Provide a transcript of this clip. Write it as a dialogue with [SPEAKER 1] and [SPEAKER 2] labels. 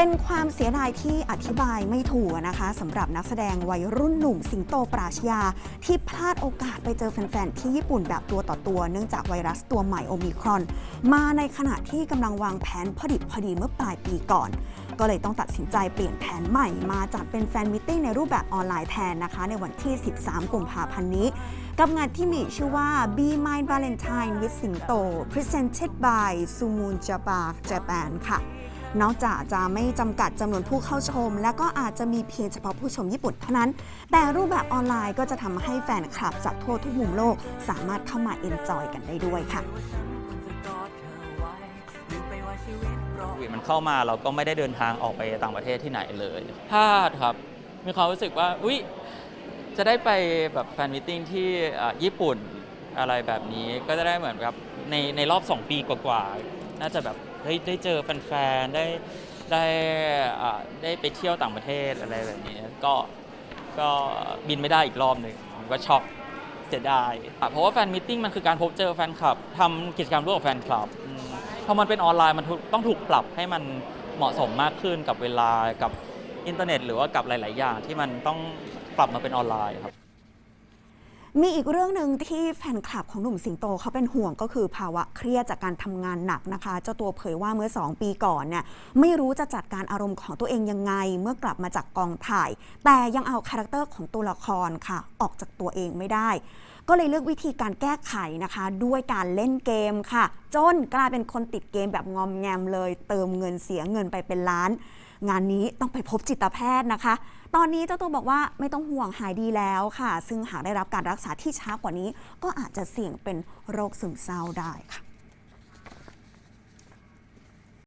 [SPEAKER 1] เป็นความเสียดายที่อธิบายไม่ถูกนะคะสำหรับนักแสดงวัยรุ่นหนุ่มสิงโตปราชญา ที่พลาดโอกาสไปเจอแฟนๆที่ญี่ปุ่นแบบตัวต่อตัว เนื่องจากไวรัสตัวใหม่โอมิครอน มาในขณะที่กำลังวางแผนพอดิบพอดีเมื่อปลายปีก่อน ก็เลยต้องตัดสินใจเปลี่ยนแผนใหม่มาจัดเป็นแฟนมิทติ้งในรูปแบบออนไลน์แทนนะคะ ในวันที่ 13 กุมภาพันธ์นี้ กับงานที่มีชื่อว่า Be My Valentine with สิงโต Presented by Sumun Japa Japan ค่ะ นอกจากจะไม่จำกัดจำนวนผู้เข้าชม และก็อาจจะมีเพียงเฉพาะผู้ชมญี่ปุ่นเท่านั้น แต่รูปแบบออนไลน์ก็จะทำให้แฟนคลับจากทั่วทุกมุมโลก สามารถเข้ามาเอนจอยกันได้ด้วยค่ะ
[SPEAKER 2] วิดมันเข้ามาเราก็ไม่ได้เดินทางออกไปต่างประเทศที่ไหนเลย
[SPEAKER 3] พลาดครับ มีความรู้สึกว่าอุ๊ยจะได้ไปแบบแฟนมิทติ้งที่ญี่ปุ่นอะไรแบบนี้ก็จะได้เหมือนกับในในรอบ 2 ปีกว่าๆ น่าจะแบบ เฮ้ยได้เจอแฟนๆได้ได้อะได้ไปเที่ยวต่างประเทศอะไรแบบนี้ก็ก็บินไม่ได้อีกรอบหนึ่งผมก็ช็อกเสียดายอะเพราะว่าแฟนมิทติ้งมันคือการพบเจอแฟนคลับทำกิจกรรมร่วมกับแฟนคลับอืมพอมันเป็นออนไลน์มันถูกต้องถูกปรับให้มันเหมาะสมมากขึ้นกับเวลากับอินเทอร์เน็ต หรือว่ากับหลาย ๆ อย่างที่มันต้องปรับมาเป็นออนไลน์ครับ
[SPEAKER 1] มีอีกเรื่องหนึ่งที่แฟนคลับของหนุ่มสิงโตเขาเป็นห่วงก็คือภาวะเครียดจากการทำงานหนักนะคะ เจ้าตัวเผยว่าเมื่อ 2 ปีก่อนเนี่ยไม่รู้จะจัดการอารมณ์ของตัวเองยังไง เมื่อกลับมาจากกองถ่าย แต่ยังเอาคาแรคเตอร์ของตัวละครค่ะ ออกจากตัวเองไม่ได้ ก็เลยเลือกวิธีการแก้ไขนะคะ ด้วยการเล่นเกมค่ะ จนกลายเป็นคนติดเกมแบบงอมแงมเลย เติมเงินเสียเงินไปเป็นล้าน งานนี้ต้องไปพบจิตแพทย์นะคะ ตอนนี้เจ้าตัวบอกว่าไม่ต้องห่วงหายดีแล้วค่ะ ซึ่งหากได้รับการรักษาที่ช้ากว่านี้ ก็อาจจะเสี่ยงเป็นโรคซึมเศร้าได้ค่ะ